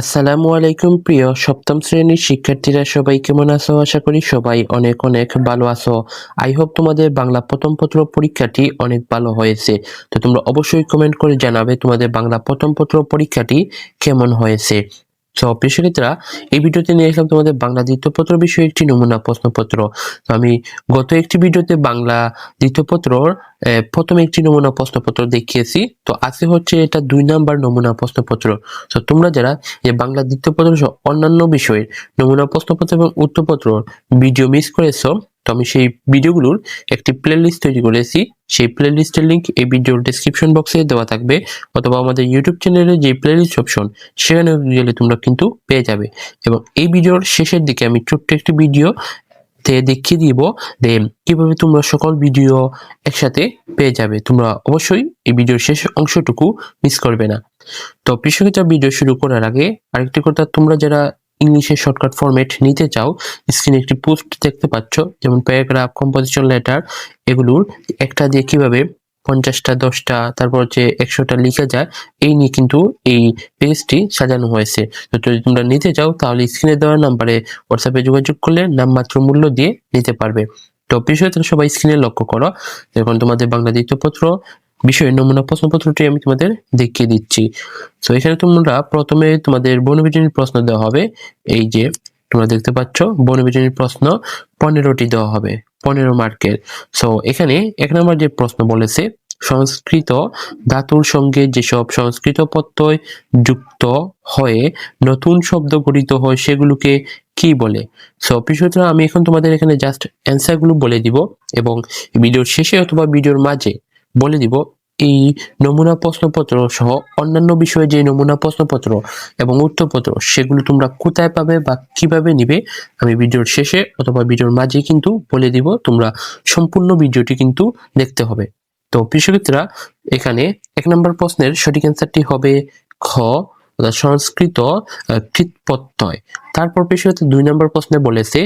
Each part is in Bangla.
আসসালামু আলাইকুম, প্রিয় সপ্তম শ্রেণির শিক্ষার্থীরা, সবাই কেমন আছো? আশা করি সবাই অনেক অনেক ভালো আছো। আই হোপ তোমাদের বাংলা প্রথম পত্র পরীক্ষাটি অনেক ভালো হয়েছে। তো তোমরা অবশ্যই কমেন্ট করে জানাবে তোমাদের বাংলা প্রথম পত্র পরীক্ষাটি কেমন হয়েছে। প্রিয় শিক্ষার্থীরা এই ভিডিওতে নিয়ে আসলাম তোমাদের বাংলা দ্বিতীয় পত্র বিষয়ে একটি নমুনা প্রশ্নপত্র। তো আমি গত একটি ভিডিওতে বাংলা দ্বিতীয় পত্রর আহ, প্রথম একটি নমুনা প্রশ্নপত্র দেখিয়েছি। তো আজকে হচ্ছে এটা দুই নাম্বার নমুনা প্রশ্নপত্র। তো তোমরা যারা যে বাংলা দ্বিতীয় পত্র সহ অন্যান্য বিষয়ের নমুনা প্রশ্নপত্র এবং উত্তরপত্র ভিডিও মিস করেছ তো আমি সেই ভিডিওগুলোর একটি প্লেলিস্ট তৈরি করেছি। সেই প্লেলিস্টের লিংক এই ভিডিওর ডিসক্রিপশন বক্সে দেওয়া থাকবে অথবা আমাদের ইউটিউব চ্যানেলে যে প্লেলিস্ট অপশন সেখানে গেলে তোমরা কিন্তু পেয়ে যাবে। এবং এই ভিডিওর শেষের দিকে আমি ছোট্ট একটি ভিডিও দেখিয়ে দিব যে কীভাবে তোমরা সকল ভিডিও একসাথে পেয়ে যাবে। তোমরা অবশ্যই এই ভিডিওর শেষ অংশটুকু মিস করবে না। তো কৃষকতা ভিডিও শুরু করার আগে আরেকটি কথা, তোমরা যারা ইংলিশের শর্টকাট ফরম্যাট নিতে চাও স্ক্রিনে একটি পোস্ট দেখতে পাচ্ছ, যেমন প্যারাগ্রাফ কম্পোজিশন লেটার এগুলোর একটা দিয়ে কীভাবে পঞ্চাশটা, দশটা, তারপর হচ্ছে একশোটা লিখে যায়, এই নিয়ে কিন্তু এই পেজটি সাজানো হয়েছে। তো যদি তোমরা নিতে চাও, তাহলে স্ক্রিনে দেওয়া নাম্বারে হোয়াটসঅ্যাপে যোগাযোগ করলে নামমাত্র মূল্য দিয়ে নিতে পারবে। তো বিষয় তাহলে সবাই স্ক্রিনে লক্ষ্য করো। এখন তোমাদের বাংলা দ্বিতীয় পত্র বিষয়ের নমুনা প্রশ্নপত্রটি আমি তোমাদের দেখিয়ে দিচ্ছি। তো এখানে তোমরা প্রথমে তোমাদের বনবিজনীর প্রশ্ন দেওয়া হবে। এই যে তোমরা দেখতে পাচ্ছ বনবিজনীর প্রশ্ন পনেরোটি দেওয়া হবে, পনেরো মার্কের। সো এখানে এক নম্বর যে প্রশ্ন বলেছে, সংস্কৃত ধাতুর সঙ্গে যেসব সংস্কৃত প্রত্যয় যুক্ত হয়ে নতুন শব্দ গঠিত হয়, সেগুলোকে কি বলে? সো পিছুতরা আমি এখন তোমাদের এখানে জাস্ট অ্যান্সারগুলো বলে দিব এবং ভিডিওর শেষে অথবা ভিডিওর মাঝে বলে দিব, এই নমুনা প্রশ্নপত্র সহ অন্যান্য বিষয়ে যে নমুনা প্রশ্নপত্র এবং উত্তরপত্র সেগুলো তোমরা কোথায় পাবে বা কীভাবে নিবে, আমি ভিডিওর শেষে অথবা ভিডিওর মাঝে কিন্তু বলে দিব, তোমরা সম্পূর্ণ ভিডিওটি কিন্তু দেখতে হবে। তো কৃষকরা এখানে এক নম্বর প্রশ্নের সঠিক অ্যান্সারটি হবে খ। অর্থাৎ সংস্কৃত আহ, কৃত প্রত্যয় তারপর পেশাতে দুই নম্বর প্রশ্নে বলেছে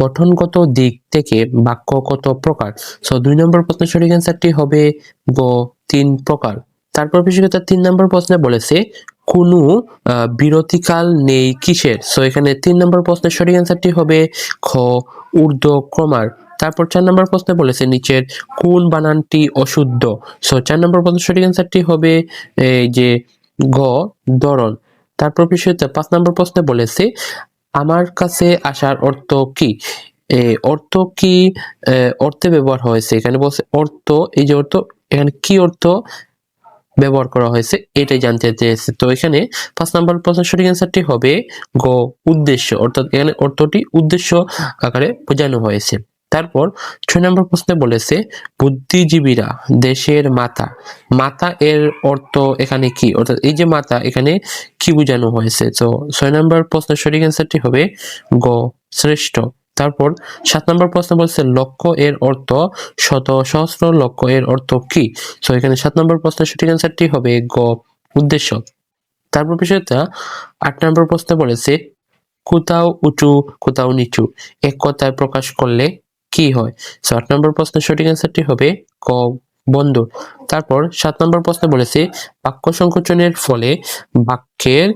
গঠনগত দিক থেকে বাক্য কত প্রকার। সো দুই নম্বর প্রশ্নের সঠিক অ্যান্সারটি হবে গ তিন প্রকার। তারপর পেশাতে তিন নম্বর প্রশ্নে বলেছে কোনো বিরতিকাল নেই কিসের? সো এখানে তিন নম্বর প্রশ্নের সঠিক অ্যান্সারটি হবে খ ঊর্ধ্ব ক্রমার তারপর চার নম্বর প্রশ্নে বলেছে নিচের কোন বানানটি অশুদ্ধ? সো চার নম্বর প্রশ্নের সঠিক অ্যান্সারটি হবে এই যে গ দরন তারপর বিষয়তে পাঁচ নম্বর প্রশ্নে বলেছে, আমার কাছে আসার অর্থ কি? অর্থ কি? অর্থে ব্যবহার হয়েছে। এখানে বলছে অর্থ, এই যে অর্থ, এখানে কি অর্থ ব্যবহার করা হয়েছে, এটাই জানতে চেয়েছে। তো এখানে পাঁচ নম্বর প্রশ্নের সঠিক অ্যান্সারটি হবে গ, উদ্দেশ্য। অর্থাৎ এখানে অর্থটি উদ্দেশ্য আকারে বোঝানো হয়েছে। তারপর ছয় নম্বর প্রশ্নে বলেছে, বুদ্ধিজীবীরা দেশের মাতা। মাতা এর অর্থ এখানে কি? অর্থাৎ এই যে মাতা, এখানে কি বোঝানো হয়েছে? তো ছয় নম্বর প্রশ্নের সঠিক অ্যান্সারটি হবে গ, শ্রেষ্ঠ। তারপর সাত নম্বর প্রশ্ন বলছে, লক্ষ্য এর অর্থ শত সহস্র, লক্ষ্য এর অর্থ কি? তো এখানে সাত নম্বর প্রশ্নের সঠিক অ্যান্সারটি হবে গ, উদ্দেশ্য। তারপর বিষয়টা আট নম্বর প্রশ্নে বলেছে, কোথাও উঁচু, কোথাও নিচু। এক কথায় প্রকাশ করলে কি হয়? সো আট নম্বর প্রশ্নের সঠিক অ্যান্সারটি হবে ক বন্দর তারপর সাত নম্বর প্রশ্নে বলেছি, বাক্য সংকোচনের ফলে বাক্যের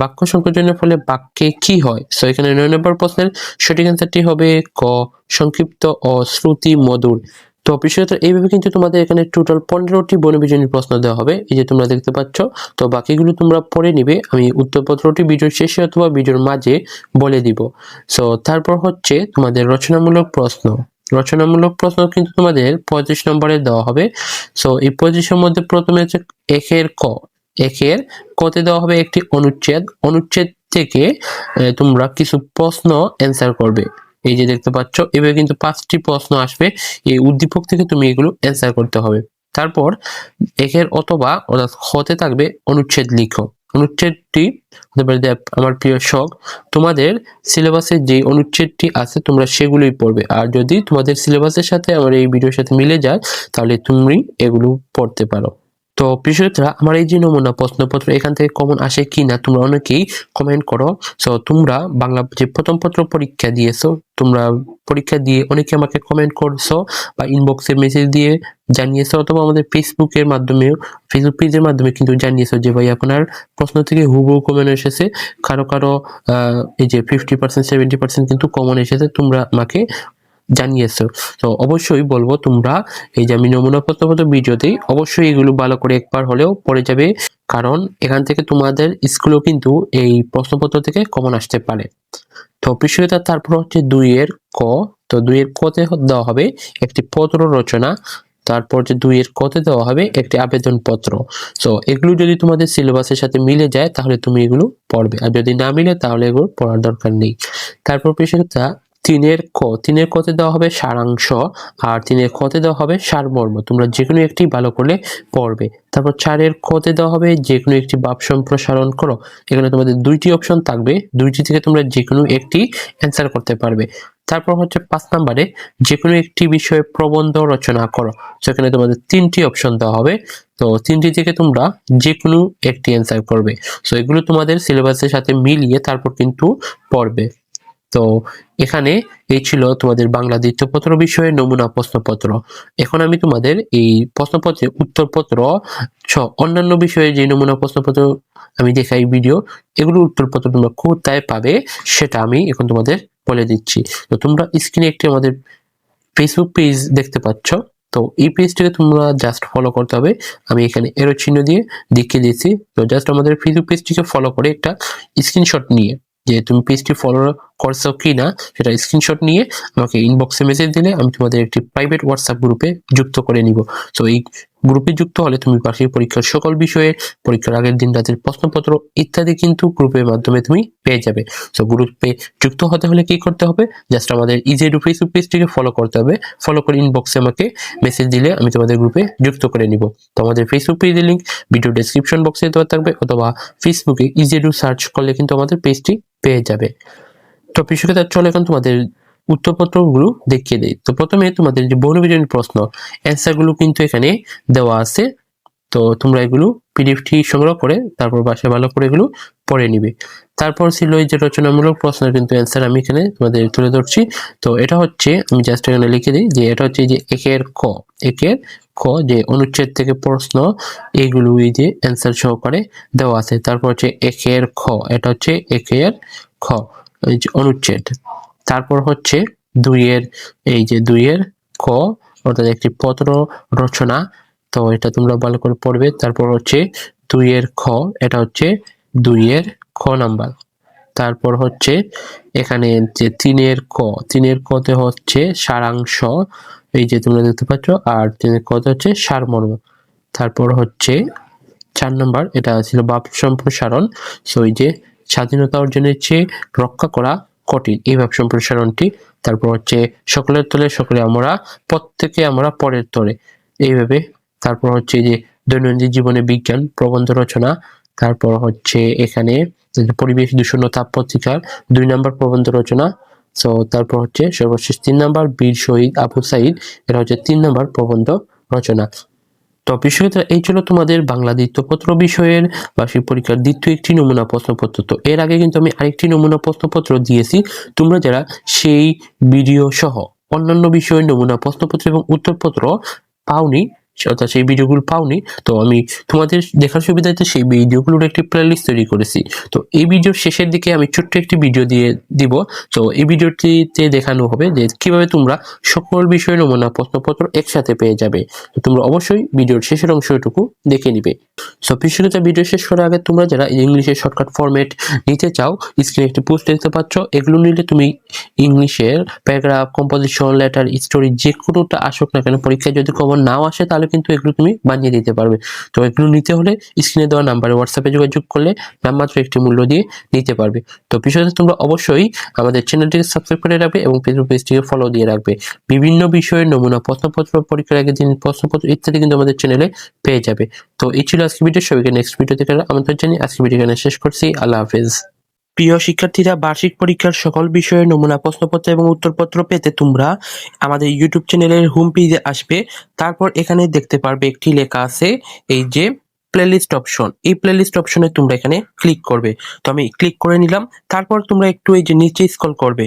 বাক্য সংকোচনের ফলে বাক্যে কি হয়? সো এখানে নয় নম্বর প্রশ্নের সঠিক অ্যান্সারটি হবে ক, সংক্ষিপ্ত ও শ্রুতি মধুর। তো বিষয়টা এইভাবে কিন্তু তোমাদের এখানে টোটাল পনেরোটি বনবিজনী প্রশ্ন দেওয়া হবে। এই যে তোমরা দেখতে পাচ্ছ, তো বাকিগুলো তোমরা পড়ে নিবে। আমি উত্তরপত্রটি ভিডিওর শেষে অথবা ভিডিওর মাঝে বলে দিব। সো তারপর হচ্ছে তোমাদের রচনামূলক প্রশ্ন। রচনামূলক প্রশ্ন কিন্তু তোমাদের পঁয়ত্রিশ নম্বরে দেওয়া হবে। সো এই পঁয়ত্রিশের মধ্যে প্রথমে হচ্ছে একের ক। একের কতে দেওয়া হবে একটি অনুচ্ছেদ। অনুচ্ছেদ থেকে তোমরা কিছু প্রশ্ন অ্যান্সার করবে। এই যে দেখতে পাচ্ছ এভাবে কিন্তু পাঁচটি প্রশ্ন আসবে। এই উদ্দীপক থেকে তুমি এগুলো অ্যান্সার করতে হবে। তারপর একের অথবা অর্থাৎ হতে থাকবে অনুচ্ছেদ লিখো। অনুচ্ছেদটি আমার প্রিয় শখ, তোমাদের সিলেবাসে যে অনুচ্ছেদটি আছে, তোমরা সেগুলোই পড়বে। আর যদি তোমাদের সিলেবাসের সাথে আমার এই ভিডিওর সাথে মিলে যায়, তাহলে তুমি এগুলো পড়তে পারো। তো প্রিয়তা আমার এই যে নমুনা প্রশ্নপত্র, এখান থেকে কমন আসে কি না তোমরা অনেকেই কমেন্ট করো। সো তোমরা বাংলা যে প্রথম পত্র পরীক্ষা দিয়েছ, তোমরা পরীক্ষা দিয়ে অনেকে আমাকে কমেন্ট করছ বা ইনবক্সে মেসেজ দিয়ে জানিয়েছো অথবা আমাদের ফেসবুকের মাধ্যমে ফেসবুক পেজের মাধ্যমে কিন্তু জানিয়েছো যে ভাই আপনার প্রশ্ন থেকে হুবহু কমন এসেছে। কারও কারও এই যে ফিফটি পার্সেন্ট সেভেন্টি পার্সেন্ট কিন্তু কমন এসেছে। তোমরা আমাকে জানিয়েছো। তো অবশ্যই বলব তোমরা এই যে আমি নমুনা প্রশ্নপত্র ভিডিও দিই অবশ্যই এগুলো ভালো করে একবার হলেও পড়ে যাবে। কারণ এখান থেকে তোমাদের স্কুলেও কিন্তু এই প্রশ্নপত্র থেকে কমন আসতে পারে। তো বিষয়টা তারপর হচ্ছে দুইয়ের ক। তো দুইয়ের কতে দেওয়া হবে একটি পত্র রচনা। তারপর যে দুইয়ের কতে দেওয়া হবে একটি আবেদনপত্র। তো এগুলো যদি তোমাদের সিলেবাসের সাথে মিলে যায় তাহলে তুমি এগুলো পড়বে। আর যদি না মিলে তাহলে এগুলো পড়ার দরকার নেই। তারপর বিষয়টা তিনের ক। তিনের কতে দেওয়া হবে সারাংশ আর তিনের কতে দেওয়া হবে সারমর্ম। তোমরা যে কোনো একটি ভালো করলে পড়বে। তারপর চারের কতে দেওয়া হবে যে কোনো একটি বাপ সম্প্রসারণ করো। এখানে তোমাদের দুইটি অপশন থাকবে। দুইটি থেকে তোমরা যে কোনো একটি অ্যান্সার করতে পারবে। তারপর হচ্ছে পাঁচ নাম্বারে যে কোনো একটি বিষয়ে প্রবন্ধ রচনা করো। সেখানে তোমাদের তিনটি অপশন দেওয়া হবে। তো তিনটি থেকে তোমরা যে কোনো একটি অ্যান্সার করবে। সো এগুলো তোমাদের সিলেবাসের সাথে মিলিয়ে তারপর কিন্তু পড়বে। তো এখানে এই ছিল তোমাদের বাংলা দ্বিতীয়পত্র বিষয়ে নমুনা প্রশ্নপত্র। এখন আমি তোমাদের এই প্রশ্নপত্রের উত্তরপত্র ছ, অন্যান্য বিষয়ে যে নমুনা প্রশ্নপত্র আমি দেখাই ভিডিও এগুলো উত্তরপত্র তোমরা কোথায় পাবে সেটা আমি এখন তোমাদের বলে দিচ্ছি। তো তোমরা স্ক্রিনে একটি আমাদের ফেসবুক পেজ দেখতে পাচ্ছ। তো এই পেজটিকে তোমরা জাস্ট ফলো করতে হবে। আমি এখানে এরো চিহ্ন দিয়ে দেখিয়ে দিয়েছি। তো জাস্ট আমাদের ফেসবুক পেজটিকে ফলো করে একটা স্ক্রিনশট নিয়ে। যে তুমি পেজটি ফলো করছ কি না সেটা স্ক্রিনশট নিয়ে আমাকে ইনবক্সে মেসেজ দিলে আমি তোমাদের একটি প্রাইভেট হোয়াটসঅ্যাপ গ্রুপে যুক্ত করে নিব। তো এই গ্রুপে যুক্ত হলে তুমি বার্ষিক পরীক্ষার সকল বিষয়ে, পরীক্ষার আগের দিন রাতের প্রশ্নপত্র ইত্যাদি কিন্তু গ্রুপের মাধ্যমে তুমি পেয়ে যাবে। তো গ্রুপে যুক্ত হতে হলে কি করতে হবে? জাস্ট আমাদের ইজেডু ফেসবুক পেজটিকে ফলো করতে হবে। ফলো করে ইনবক্সে আমাকে মেসেজ দিলে আমি তোমাদের গ্রুপে যুক্ত করে নিব। তো আমাদের ফেসবুক পেজের লিঙ্ক ভিডিও ডেসক্রিপশন বক্সে দেওয়া থাকবে অথবা ফেসবুকে ইজেডু সার্চ করলে কিন্তু আমাদের পেজটি পেয়ে যাবে। তো পিছুকে চলে এখন তোমাদের উত্তরপত্রগুলো দেখিয়ে দেয় তো প্রথমে তোমাদের যে বহুনির্বাচনী প্রশ্ন অ্যান্সারগুলো কিন্তু এখানে দেওয়া আছে। তো তোমরা এগুলো পিডিএফটি সংগ্রহ করে, তারপর বাসায় ভালো করে এগুলো পড়ে নিবে। তারপর ছিল এই যে রচনামূলক প্রশ্নের কিন্তু অ্যান্সার আমি এখানে তোমাদের তুলে ধরছি। তো এটা হচ্ছে, আমি জাস্ট এখানে লিখে দিই যে এটা হচ্ছে যে একের ক একের ক যে অনুচ্ছেদ থেকে প্রশ্ন এইগুলো এই যে অ্যান্সার সহকারে দেওয়া আছে। তারপর হচ্ছে একের খ, এটা হচ্ছে একের খ অনুচ্ছেদ। তারপর হচ্ছে দুইয়ের, এই যে দুইয়ের ক, অর্থাৎ একটি পত্র রচনা, তো এটা তোমরা ভালো করে পড়বে। তারপর হচ্ছে দুইয়ের খ, এটা হচ্ছে দুইয়ের খ নাম্বার। তারপর হচ্ছে এখানে যে তিনের ক, তিনের কতে হচ্ছে সারাংশ, এই যে তোমরা দেখতে পাচ্ছ, আর তিনের কতে হচ্ছে সারমর্ম। তারপর হচ্ছে চার নম্বর, এটা ছিল বাপ সম্প্রসারণ, সো এই যে স্বাধীনতা অর্জনের চেয়ে রক্ষা করা কঠিন। এই ভাব সম্প্রসারণটি, তারপর হচ্ছে সকলের তলে সকলে আমরা, প্রত্যেকে আমরা পরের তলে। এইভাবে তারপর হচ্ছে যে দৈনন্দিন জীবনে বিজ্ঞান, প্রবন্ধ রচনা, তারপর হচ্ছে এখানে পরিবেশ দূষণ তাপ পত্রিকার দুই নম্বর প্রবন্ধ রচনা সো তারপর হচ্ছে সর্বশেষ তিন নম্বর বীর শহীদ আবু সাইদ, এটা হচ্ছে তিন নম্বর প্রবন্ধ রচনা। তো বিষয়টা এই ছিল তোমাদের বাংলা দ্বিতীয়পত্র বিষয়ের বার্ষিক পরীক্ষার দ্বিতীয় একটি নমুনা প্রশ্নপত্র। তো এর আগে কিন্তু আমি আরেকটি নমুনা প্রশ্নপত্র দিয়েছি। তোমরা যারা সেই ভিডিও সহ অন্যান্য বিষয়ের নমুনা প্রশ্নপত্র এবং উত্তরপত্র পাওনি অর্থাৎ সেই ভিডিওগুলো পাওনি, তো আমি তোমাদের দেখার সুবিধাতে সেই ভিডিওগুলোর একটি প্লেলিস্ট তৈরি করেছি। তো এই ভিডিওর শেষের দিকে আমি ছোট্ট একটি ভিডিও দিয়ে দিব। তো এই ভিডিওটিতে দেখানো হবে যে কীভাবে তোমরা সকল বিষয় নমুনা প্রশ্নপত্র একসাথে পেয়ে যাবে। তো তোমরা অবশ্যই ভিডিওর শেষের অংশটুকু দেখে নিবে। সো পিছনে ভিডিও শেষ করার আগে তোমরা যারা ইংলিশের শর্টকাট ফরম্যাট নিতে চাও স্ক্রিনে একটি পোস্ট দেখতে পাচ্ছ। এগুলো নিলে তুমি ইংলিশের প্যারাগ্রাফ কম্পোজিশন লেটার স্টোরি যে কোনোটা আসুক না কেন, পরীক্ষায় যদি খবর নাও আসে, তাহলে কিন্তু এগুলো তুমি বানিয়ে দিতে পারবে। তো এগুলো নিতে হলে স্ক্রিনে দেওয়া নাম্বারে হোয়াটসঅ্যাপে যোগাযোগ করলে নামমাত্র একটি মূল্য দিয়ে নিতে পারবে। তো বিষয়টা তোমরা অবশ্যই আমাদের চ্যানেলটিকে সাবস্ক্রাইব করে রাখবে এবং ফেসবুক পেজটিকে ফলো দিয়ে রাখবে। বিভিন্ন বিষয়ের নমুনা প্রশ্নপত্র পরীক্ষার আগে দিন প্রশ্নপত্র ইত্যাদি কিন্তু আমাদের চ্যানেলে পেয়ে যাবে। তো এই ছিল আজকে ভিডিও সবাইকে নেক্সট ভিডিও থেকে আমন্ত্রণ জানিয়ে আজকে ভিডিও এখানে শেষ করছি। আল্লাহ হাফেজ। প্রিয় শিক্ষার্থীরা, বার্ষিক পরীক্ষার সকল বিষয়ে নমুনা প্রশ্নপত্র এবং উত্তরপত্র পেতে তোমরা আমাদের ইউটিউব চ্যানেলের হোম পেজে আসবে। তারপর এখানে দেখতে পারবে একটি লেখা আছে, এই যে প্লেলিস্ট অপশন এই প্লেলিস্ট অপশনে তোমরা এখানে ক্লিক করবে। তো আমি ক্লিক করে নিলাম। তারপর তোমরা একটু এই যে নিচে স্ক্রল করবে।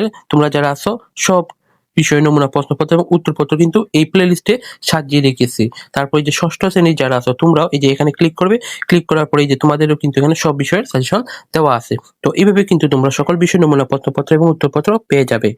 তোমরা যারা আছো, সব বিষয় নমুনা প্রশ্নপত্র এবং উত্তরপত্র কিন্তু এই প্লে লিস্টে সাজিয়ে রেখেছি। তারপরে যে ষষ্ঠ শ্রেণির যারা আছো, তোমরাও এই যে এখানে ক্লিক করবে। ক্লিক করার পরে এই যে তোমাদেরও কিন্তু এখানে সব বিষয়ের সাজেশন দেওয়া আছে। তো এইভাবে কিন্তু তোমরা সকল বিষয় নমুনা প্রশ্নপত্র এবং উত্তরপত্র পেয়ে যাবে।